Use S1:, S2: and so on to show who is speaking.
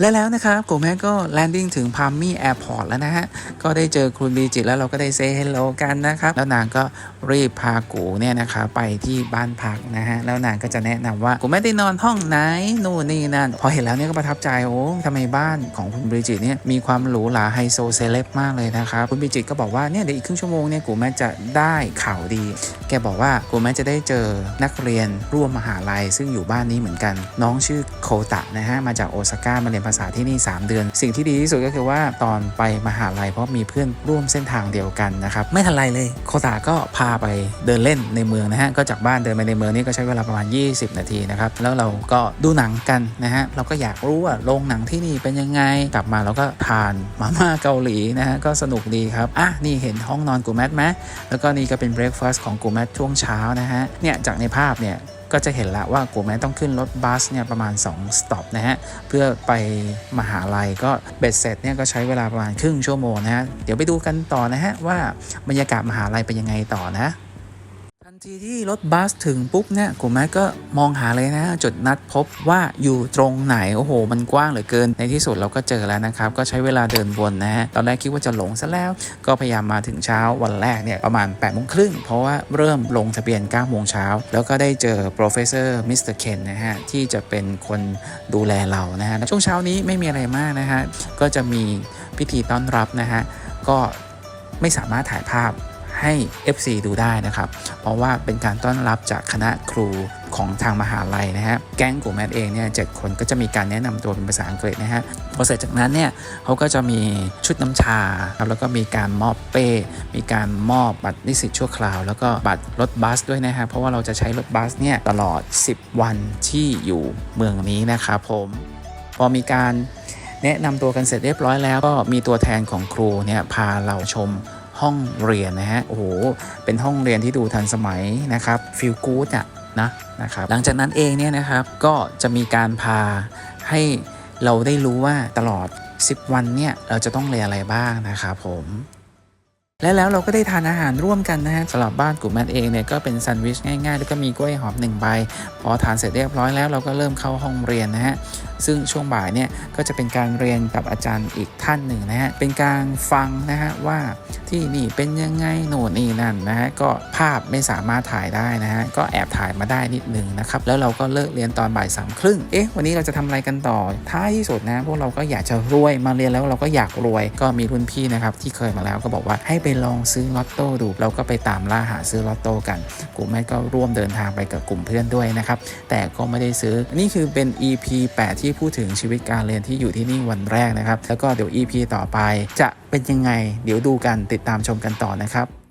S1: และแล้วนะครับกูแม่ก็แลนดิ้งถึงพามมี่แอร์พอร์ตแล้วนะฮะ ก็ได้เจอคุณบีจิตแล้วเราก็ได้เซเฮลโลกันนะครับ แล้วนางก็รีบพากูเนี่ยนะคะไปที่บ้านพักนะฮะ แล้วนางก็จะแนะนำว่ากูไม่ได้นอนห้องไหนนู่นนี่นั่น พอเห็นแล้วเนี่ยก็ประทับใจโอ้ทำไมบ้านของคุณบีจิตเนี่ยมีความหรูหราไฮโซเซเลบมากเลยนะครับคุณบีจิตก็บอกว่าเนี่ยเดี๋ยวอีกครึ่งชั่วโมงเนี่ยกูแม่จะได้ข่าวดี แกบอกว่ากูแม่จะได้เจอนักเรียนร่วมมหาลัย ซึ่งอยู่บ้านนี้เหมือนกัน น้องชื่อโคตะนะฮะมาจากโอซาก้ามาเรียนภาษาที่นี่ 3 เดือน สิ่งที่ดีที่สุดก็คือว่าตอนไปมหาลัยเพราะมีเพื่อนร่วมเส้นทางเดียวกันนะครับไม่ทันไรเลยโคตะก็พาไปเดินเล่นในเมืองนะฮะก็จากบ้านเดินไปในเมืองนี่ก็ใช้เวลาประมาณ 20 นาทีนะครับแล้วเราก็ดูหนังกันนะฮะเราก็อยากรู้ว่าโรงหนังที่นี่เป็นยังไงกลับมาเราก็ทานมาม่าเกาหลีนะฮะก็สนุกดีครับอะนี่เห็นห้องนอนกูแมทไหมแล้วก็นี่ก็เป็นเบร a ฟาส s ์ของกูแมทช่วงเช้านะฮะเนี่ยจากในภาพเนี่ย ก็จะเห็นละว่ากูแม้ต้องขึ้นรถบัสเนี่ยประมาณ 2 สต็อปนะฮะ เพื่อไปมหาลัยก็เบ็ดเสร็จเนี่ยก็ใช้เวลาประมาณครึ่งชั่วโมงนะฮะ เดี๋ยวไปดูกันต่อนะฮะว่าบรรยากาศมหาลัยเป็นยังไงต่อนะ ทีที่รถบัสถึงปุ๊บเนี่ยกูแม่ก็มองหาเลยนะ จุดนัดพบว่าอยู่ตรงไหน โอ้โห มันกว้างเหลือเกิน ในที่สุดเราก็เจอแล้วนะครับ ก็ใช้เวลาเดินวนนะฮะตอนแรกคิดว่าจะหลงซะแล้ว ก็พยายามมาถึงเช้าวันแรกเนี่ย ประมาณ8ปดโมงครึ่งเพราะว่าเริ่มลงทะเบียน9ก้าโมงเช้า แล้วก็ได้เจอ professor Mr. Ken นะฮะ ที่จะเป็นคนดูแลเรานะฮะช่วงเช้านี้ไม่มีอะไรมากนะฮะก็จะมีพิธีต้อนรับนะฮะก็ไม่สามารถถ่ายภาพ ให้ FC ดูได้นะครับ เพราะว่าเป็นการต้อนรับจากคณะครูของทางมหาลัยนะฮะ แก๊งกูแมทเองเนี่ยเจ็ดคนก็จะมีการแนะนำตัวเป็นภาษาอังกฤษนะฮะ พอเสร็จจากนั้นเนี่ยเขาก็จะมีชุดน้ำชาครับแล้วก็มีการมอบเป้ มีการมอบบัตรนิสิตชั่วคราว แล้วก็บัตรรถบัสด้วยนะฮะ เพราะว่าเราจะใช้รถบัสเนี่ยตลอด 10 วันที่อยู่เมืองนี้นะครับผม พอมีการแนะนำตัวกันเสร็จเรียบร้อยแล้วก็มีตัวแทนของครูเนี่ยพาเราชม ห้องเรียนนะฮะ โอ้โห เป็นห้องเรียนที่ดูทันสมัยนะครับฟิลกู๊ดอะนะนะครับ หลังจากนั้นเองเนี่ยนะครับ ก็จะมีการพาให้เราได้รู้ว่าตลอด 10 วันเนี่ย เราจะต้องเรียนอะไรบ้างนะครับผม และแล้วเราก็ได้ทานอาหารร่วมกันนะฮะสำหรับบ้านกลุ่มแมทเองเนี่ยก็เป็นแซนด์วิชง่ายๆ แล้วก็มีกล้วยหอมหนึ่งใบ พอทานเสร็จเรียบร้อยแล้วเราก็เริ่มเข้าห้องเรียนนะฮะซึ่งช่วงบ่ายเนี่ยก็จะเป็นการเรียนกับอาจารย์อีกท่านหนึ่งนะฮะเป็นการฟังนะฮะว่าที่นี่เป็นยังไงโน่นนี่นั่นนะฮะก็ภาพไม่สามารถถ่ายได้นะฮะก็แอบถ่ายมาได้นิดนึงนะครับแล้วเราก็เลิกเรียนตอนบ่ายสามครึ่งเอ๊ะวันนี้เราจะทำอะไรกันต่อท้ายที่สุดนะพวกเราก็อยากจะรวยมาเรียนแล้วเราก็อยากรวยก็มีรุ่นพี่นะครับที่เคยมาแล้วก็บอกว่าให้ไปลองซื้อลอตโต้ดูเราก็ไปตามล่าหาซื้อลอตโต้กัน กลุ่มแม่ก็ร่วมเดินทางไปกับกลุ่มเพื่อนด้วยนะครับ แต่ก็ไม่ได้ซื้อ นี่คือเป็น EP 8 ที่พูดถึงชีวิตการเรียนที่อยู่ที่นี่วันแรกนะครับ แล้วก็เดี๋ยว EP ต่อไปจะเป็นยังไง เดี๋ยวดูกันติดตามชมกันต่อนะครับ